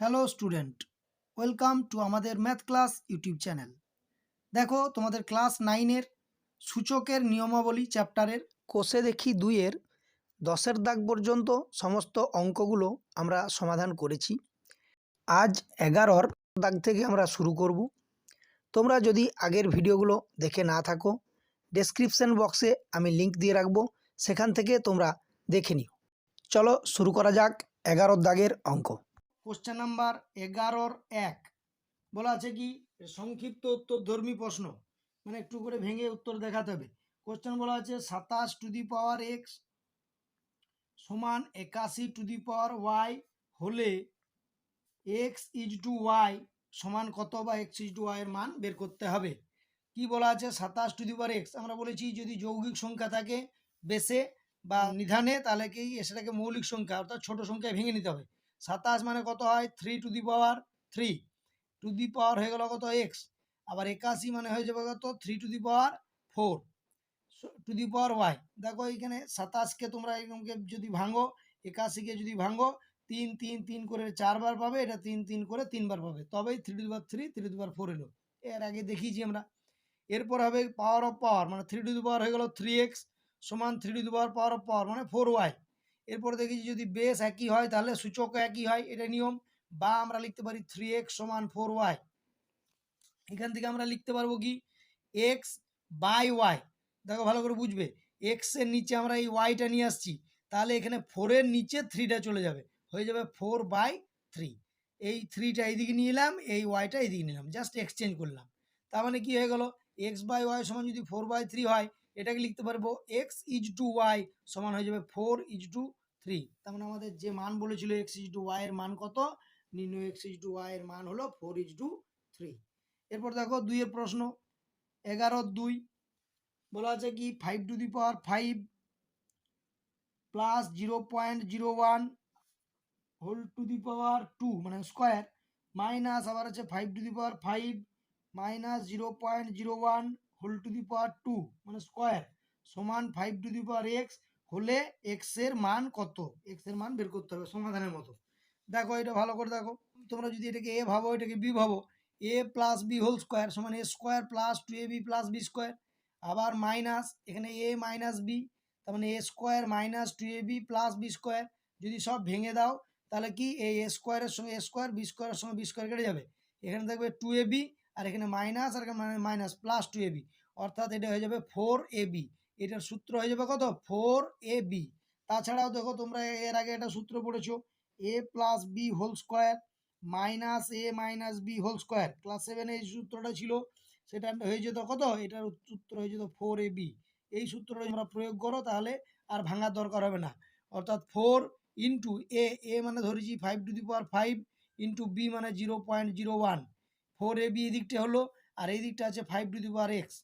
Hello student, welcome to আমাদের math class YouTube channel. দেখো তোমাদের ক্লাস নাইনের সূচকের নিয়মাবলী চ্যাপ্টারের কোষে দেখি দুইয়ের, দশের দাগ পর্যন্ত সমস্ত অঙ্কগুলো আমরা সমাধান করেছি। আজ এগারোর দাগ থেকে আমরা শুরু করব। তোমরা যদি আগের ভিডিওগুলো দেখে না থাকো ডেসক্রিপশন বক্সে আমি লিংক দিয়ে রাখব, সেখান থেকে তোমরা দেখে নিও। চলো শুরু করা যাক এগারোর দাগের অঙ্ক। কোশ্চেন নাম্বার এগারোর এক। বলা আছে কি, সংক্ষিপ্ত উত্তর ধর্মী প্রশ্ন। মানে একটু করে ভেঙে উত্তর দেখাতে হবে। কোশ্চেন বলা আছে, সাতাশ টু দি পাওয়ার এক্স সমান একাশি টু দি পাওয়ার ওয়াই হলে এক্স ইজ টু ওয়াই সমান কত বা এক্স ইজ টু ওয়াই এর মান বের করতে হবে। কি বলা আছে, সাতাশ টু দি পাওয়ার এক্স? আমরা বলেছি যদি যৌগিক সংখ্যা থাকে বেসে বা নিধানে তাহলে কি সেটাকে মৌলিক সংখ্যা অর্থাৎ ছোট সংখ্যায় ভেঙে নিতে হবে। সাতাশ মানে কত হয়? Three to the power three to the power হয়ে গেল কত? এক্স আবার একাশি মানে হয়ে যাবে কত? Three to the power four to the power y দেখো এখানে সাতাশকে তোমরা এরকমকে যদি ভাঙো একাশিকে যদি ভাঙো, তিন তিন তিন করে চারবার পাবে, এটা তিন তিন করে তিনবার পাবে। তবেই three to the power three three to power four এলো। এর আগে দেখিয়েছি আমরা। এরপর হবে পাওয়ার অফ পাওয়ার মানে থ্রি টু দি পাওয়ার হয়ে গেল থ্রি এক্স সমান three to the power power of power মানে ফোর ওয়াই এরপর দেখেছি যদি বেস একই হয়, তাহলে সূচক একই হয়, এটা নিয়ম। বা আমরা লিখতে পারি থ্রি এক্স সমান ফোর ওয়াই এখান থেকে আমরা লিখতে পারব কি? এক্স বাই ওয়াই দেখো ভালো করে বুঝবে। এক্সের নিচে আমরা এই ওয়াইটা নিয়ে আসছি। তাহলে এখানে ফোরের নিচে থ্রিটা চলে যাবে। হয়ে যাবে ফোর বাই থ্রি এই থ্রিটা এইদিকে নিয়ে এলাম, এই ওয়াইটা এইদিকে নিলাম জাস্ট এক্সচেঞ্জ করলাম। তার মানে কি হয়ে গেল? এক্স বাই ওয়াই সমান যদি ফোর বাই থ্রি হয়, এটাকে লিখতে পারব এক্স ইজ টু ওয়াই সমান হয়ে যাবে ফোর ইজ টু থ্রি তার মানে আমাদের যে মান বলেছিল এক্স ইজ টু ওয়াই এর মান কত? নির্ণয় এক্স ইজ টু ওয়াই এর মান হলো ফোর ইজ টু থ্রি এরপর দেখো দুইয়ের প্রশ্ন, এগারো দুই, বলা আছে কি? Five to the power five plus zero point zero one whole to the power two মানে স্কোয়ার মাইনাস আবার আছে five to the power five minus zero point zero one whole to the power two মানে square সমান five to the power x হলে এক্সের মান কত? এক্সের মান বের করতে হবে সমাধানের মতো। দেখো, এটা ভালো করে দেখো। তোমরা যদি এটাকে এ ভাবো, এটাকে বি ভাবো a plus b whole square সমান a square plus two a b plus b square আবার মাইনাস এখানে এ মাইনাস বি তার মানে a square minus two a b plus b square যদি সব ভেঙে দাও, তাহলে কি? এই এ স্কোয়ারের সঙ্গে এ স্কোয়ার বি স্কোয়ারের সঙ্গে বি স্কোয়ার কেটে যাবে। এখানে থাকবে টু এ বি আর এখানে মাইনাস আর এখানে minus plus two a b অর্থাৎ এটা হয়ে যাবে ফোর এ বি এটার সূত্র হয়ে যাবে কত? ফোর এ বি তাছাড়াও দেখো তোমরা এর আগে একটা সূত্র পড়েছো। A plus b whole square minus a minus b whole square class সেভেনে এই সূত্রটা ছিল। সেটা হয়ে যেত কত? এটার সূত্র হয়ে যেত ফোর এ বি এই সূত্রটা তোমরা প্রয়োগ করো তাহলে আর ভাঙার দরকার হবে না। অর্থাৎ ফোর ইন্টু এ এ মানে ধরেছি five to the power five into b মানে zero point zero one four a b এদিকটা হলো, আর এই দিকটা আছে five to the power x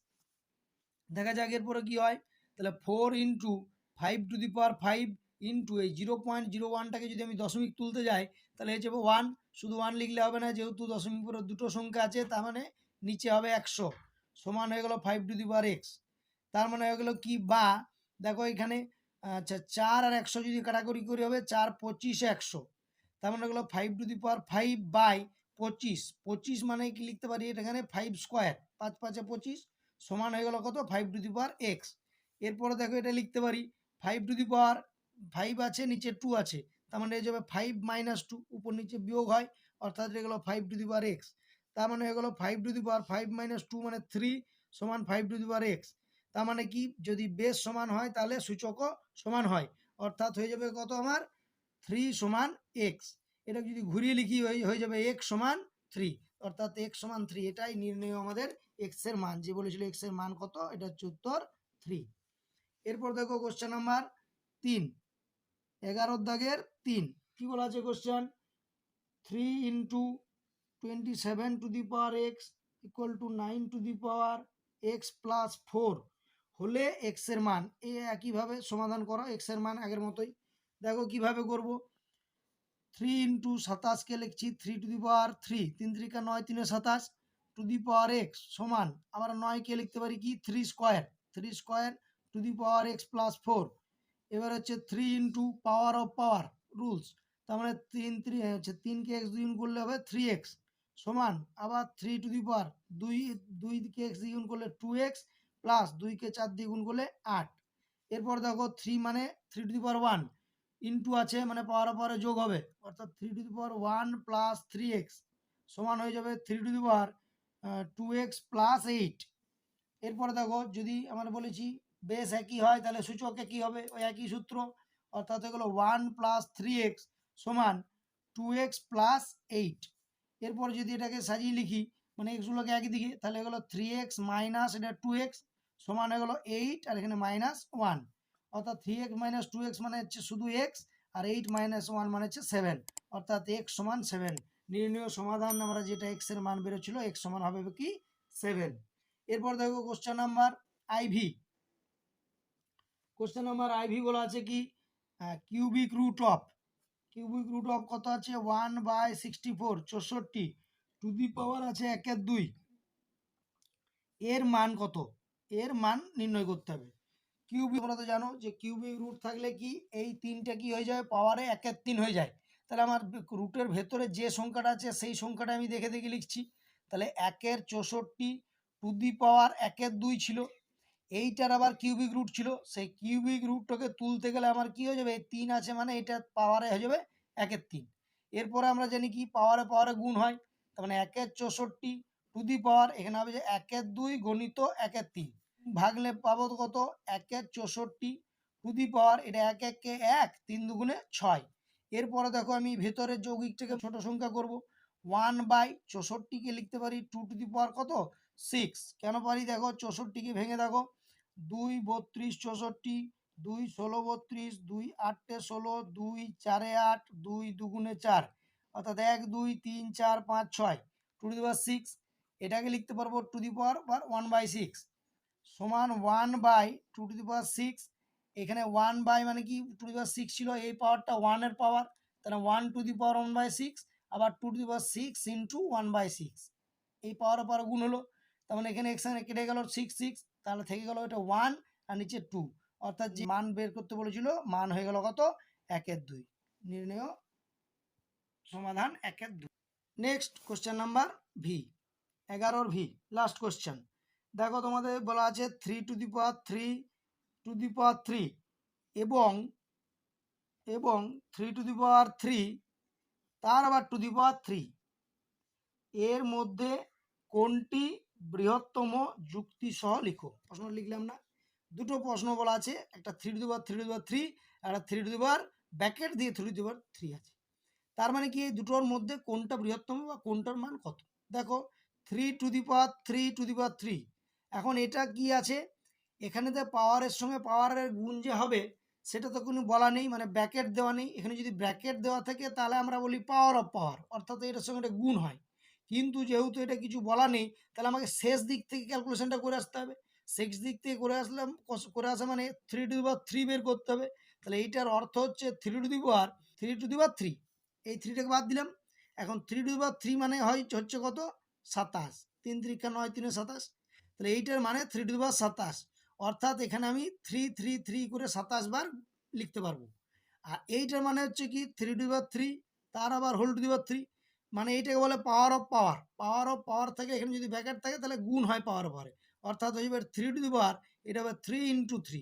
দেখা যাক এরপরে কী হয়। তাহলে four into five to the power five into এই জিরো পয়েন্ট জিরো ওয়ানটাকে যদি আমি দশমিক তুলতে যাই, তাহলে যাবে ওয়ান শুধু ওয়ান লিখলে হবে না, যেহেতু দশমিক পরে দুটো সংখ্যা আছে, তার মানে নিচে হবে একশো। সমান হয়ে গেল five to the power x তার মানে হয়ে গেলো কি? বা দেখো এখানে আচ্ছা চার আর একশো যদি কাটাকুটি করি হবে, চার পঁচিশ একশো। তার মানে হলো five to the power five by পঁচিশ। পঁচিশ মানে কি লিখতে পারি? এটা এখানে ফাইভ স্কোয়ার পাঁচ পাঁচে পঁচিশ সমান হয়ে গেল কত? Five to the power x এরপরে দেখো এটা লিখতে পারি। Five to the power five আছে, নিচে টু আছে। তার মানে হয়ে যাবে ফাইভ মাইনাস টু উপর নিচে বিয়োগ হয়, অর্থাৎ হয়ে গেলো five to the power x তার মানে হয়ে গেলো five to the power five minus two মানে থ্রি সমান five to the power x তার মানে কি? যদি বেস সমান হয়, তাহলে সূচকও সমান হয়। অর্থাৎ হয়ে যাবে কত আমার? থ্রি সমান এক্স এটা যদি ঘুরিয়ে লিখি, হয়ে যাবে এক্স সমান থ্রি অর্থাৎ এক্স সমান থ্রি এটাই নির্ণয় আমাদের এক্সের মান, যে বলেছিল এক্সের মান কত? এটা হচ্ছে উত্তর থ্রি এরপর দেখো কোশ্চেন নাম্বার তিন। এগারোর দাগের তিন। কি বলা আছে question three into twenty seven to the power x equal to nine to the power x plus four হলে এক্সের মান, এ একইভাবে সমাধান করো এক্সের মান আগের মতোই। দেখো কীভাবে করব? থ্রি ইন্টু সাতাশকে লিখছি three to the power three তিন ত্রিকা নয় তিনে সাতাশ। টু দি পাওয়ার এক্স সমান আবার নয়কে লিখতে পারি কি? Three square three square to the power x plus four এবার হচ্ছে three into power of power rules তার মানে তিন থ্রি হচ্ছে তিনকে এক্স দুই করলে হবে থ্রি এক্স সমান, আবার থ্রি টু দি পাওয়ার দুই দুইকে এক্স দ্বিগুণ করলে টু এক্স প্লাস দুইকে চার দ্বিগুণ করলে আট। এরপর দেখো থ্রি মানে three to the power one into আছে মানে পাওয়ার অফ পাওয়ারে যোগ হবে, অর্থাৎ three to the power one plus three x সমান হয়ে যাবে three to the power two x plus eight. এরপরে দেখো, যদি আমরা বলেছি বেস একই হয়, তাহলে সূচক একই হবে? ওই একই সূত্র। অর্থাৎ এগুলো ওয়ান প্লাস থ্রি এক্স সমান টু এক্স প্লাস এইট। এরপর যদি এটাকে সাজিয়ে লিখি মানে এক্সগুলোকে একই দিকে, তাহলে এগুলো থ্রি এক্স মাইনাস এটা টু এক্স সমান হয়ে গেলো এইট, আর এখানে মাইনাস ওয়ান। অর্থাৎ three x minus two x মানে হচ্ছে শুধু এক্স, আর এইট মাইনাস ওয়ান মানে হচ্ছে সেভেন। অর্থাৎ এক্স সমান সেভেন। নির্ণয় সমাধান আমরা যেটা এক্সের মান বেরোচ্ছিল এক্স সমান হবে কি সেভেন এরপর দেখো question number IV question number IV বলা আছে কি? Cubic root of cubic root of কত আছে? ওয়ান বাই সিক্সটি ফোর চৌষট্টি। টু দি পাওয়ার আছে একের দুই। এর মান কত? এর মান নির্ণয় করতে হবে। কিউবিক তোমরা তো জানো যে কিউবিক রুট থাকলে কি এই তিনটা কি হয়ে যায়? পাওয়ারে একের তিন হয়ে যায়। তাহলে আমার রুটের ভেতরে যে সংখ্যাটা আছে সেই সংখ্যাটা আমি দেখে দেখে লিখছি। তাহলে একের চৌষট্টি টু দি পাওয়ার একের দুই ছিল। এইটার আবার কিউবিক রুট ছিল। সেই কিউবিক রুটটাকে তুলতে গেলে আমার কি হয়ে যাবে? তিন আছে মানে এটা পাওয়ারে হয়ে যাবে একের তিন। এরপরে আমরা জানি কি? পাওয়ারে পাওয়ারে গুণ হয়। তার মানে একের চৌষট্টি টু দি পাওয়ার এখানে হবে যে একের দুই গণিত একের তিন। ভাগলে পাবো কত? একের চৌষট্টি টু দি পাওয়ার এটা এক এককে এক, তিন দুগুণে ছয়। এরপরে দেখো আমি ভেতরের যৌগিকটাকে ছোট সংখ্যা করব। ওয়ান বাই চৌষট্টিকে লিখতে পারি টু টু দি পাওয়ার কত? সিক্স কেন পারি? দেখো চৌষট্টিকে ভেঙে দেখো। দুই বত্রিশ চৌষট্টি, দুই ষোলো বত্রিশ, দুই আটটে ষোলো, দুই চারে আট, দুই দুগুণে চার। অর্থাৎ এক, দুই, তিন, চার, পাঁচ, ছয়। টু দি পাওয়ার সিক্স এটাকে লিখতে পারব টু দি পাওয়ার বার ওয়ান বাই সিক্স সমান one by two to the power six এখানে ওয়ান বাই মানে কি? টু দি পাওয়ার সিক্স ছিল, এই পাওয়ারটা ওয়ানের পাওয়ার তাহলে one to the power one by six আবার two to the power six into one by six এই পাওয়ার পাওয়ার গুণ হলো, তার মানে এখানে এখানে কেটে গেল সিক্স সিক্স তাহলে থেকে গেল এটা ওয়ান আর নিচে টু অর্থাৎ যে মান বের করতে বলেছিল, মান হয়ে গেল কত? একের দুই, নির্ণয় সমাধান একের দুই। নেক্সট কোশ্চেন নাম্বার ভি এগারোর ভি লাস্ট কোশ্চেন দেখো তোমাদের বলা আছে three to the power three to the power three এবং এবং three to the power three, তার আবার টু দি পাওয়ার থ্রি। এর মধ্যে কোনটি বৃহত্তম যুক্তি সহ লিখো প্রশ্ন লিখলাম না। দুটো প্রশ্ন বলা আছে, একটা three to the power three to the power three একটা three to the power bracket দিয়ে three to the power three আছে। তার মানে কি এই দুটোর মধ্যে কোনটা বৃহত্তম বা কোনটার মান কত? দেখো, three to the power three, to the power three. এখন এটা কি আছে? এখানে তো পাওয়ারের সঙ্গে পাওয়ারের গুণ যে হবে, সেটা তো কোনো বলা নেই মানে ব্র্যাকেট দেওয়া নেই। এখানে যদি ব্র্যাকেট দেওয়া থাকে, তাহলে আমরা বলি পাওয়ার অফ পাওয়ার অর্থাৎ এটার সঙ্গে একটা গুণ হয়। কিন্তু যেহেতু এটা কিছু বলা নেই, তাহলে আমাকে শেষ দিক থেকে ক্যালকুলেশনটা করে আসতে হবে। শেষ দিক থেকে করে আসলাম করে আসা মানে three to the power three বের করতে হবে। তাহলে এইটার অর্থ হচ্ছে three to the power three to the power three এই থ্রিটাকে বাদ দিলাম। এখন three to the power three মানে হয় হচ্ছে কত? সাতাশ। তিন তিরিক্ষা নয়, তিনে সাতাশ। তাহলে এইটার মানে থ্রি টু দি পাওয়ার সাতাশ। অর্থাৎ এখানে আমি থ্রি থ্রি থ্রি করে সাতাশ বার লিখতে পারব। আর এইটার মানে হচ্ছে কি থ্রি টু দি থ্রি তার আবার whole to the power three মানে এইটাকে বলে পাওয়ার অফ পাওয়ার পাওয়ার অফ পাওয়ার থেকে এখানে যদি ব্যাকেট থাকে, তাহলে গুণ হয় পাওয়ার পাওয়ারে অর্থাৎ যাবে থ্রি টু দি পাওয়ার এটা হবে থ্রি ইন্টু থ্রি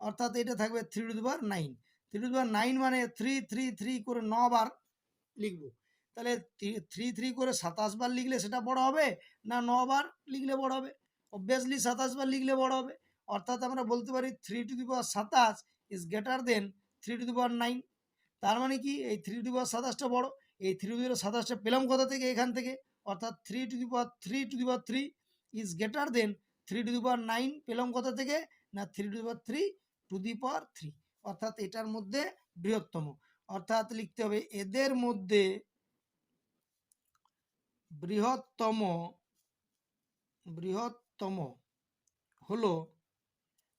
অর্থাৎ এটা থাকবে three to the power nine three to the power nine মানে থ্রি থ্রি থ্রি করে ন বার লিখব। তাহলে থ্রি থ্রি করে সাতাশ বার লিখলে সেটা বড় হবে, না ন বার লিখলে বড় হবে? অবভিয়াসলি সাতাশ বার লিখলে বড় হবে। অর্থাৎ আমরা বলতে পারি থ্রি টু দি পাওয়ার সাতাশ is greater than three to the power nine তার মানে কি? এই থ্রি টু দি পাওয়ার সাতাশটা বড়, এই থ্রি টু দি পাওয়ার সাতাশটা পেলাম কোথা থেকে? এখান থেকে। অর্থাৎ three to the power three to the power three is greater than three to the power nine পেলাম কোথা থেকে? না three to the power three to the power three অর্থাৎ এটার মধ্যে বৃহত্তম। অর্থাৎ লিখতে হবে, এদের মধ্যে বৃহত্তম বৃহত্তম হলো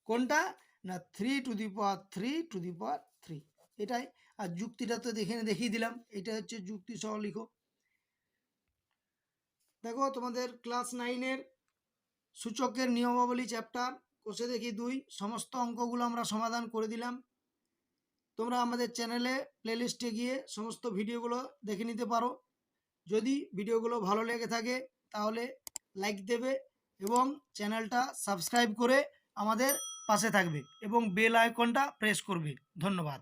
কোনটা? না three to the power three to the power three এটাই। আর যুক্তিটা তো দেখে দেখিয়ে দিলাম। এটা হচ্ছে যুক্তি সহ লিখো। দেখো, তোমাদের ক্লাস নাইনের সূচকের নিয়মাবলী চ্যাপ্টার কোষে দেখি দুই। সমস্ত অঙ্কগুলো আমরা সমাধান করে দিলাম। তোমরা আমাদের চ্যানেলে প্লেলিস্টে গিয়ে সমস্ত ভিডিওগুলো দেখে নিতে পারো। যদি ভিডিওগুলো ভালো লেগে থাকে, তাহলে লাইক দেবে এবং চ্যানেলটা সাবস্ক্রাইব করে আমাদের পাশে থাকবে এবং বেল আইকনটা প্রেস করবে। ধন্যবাদ।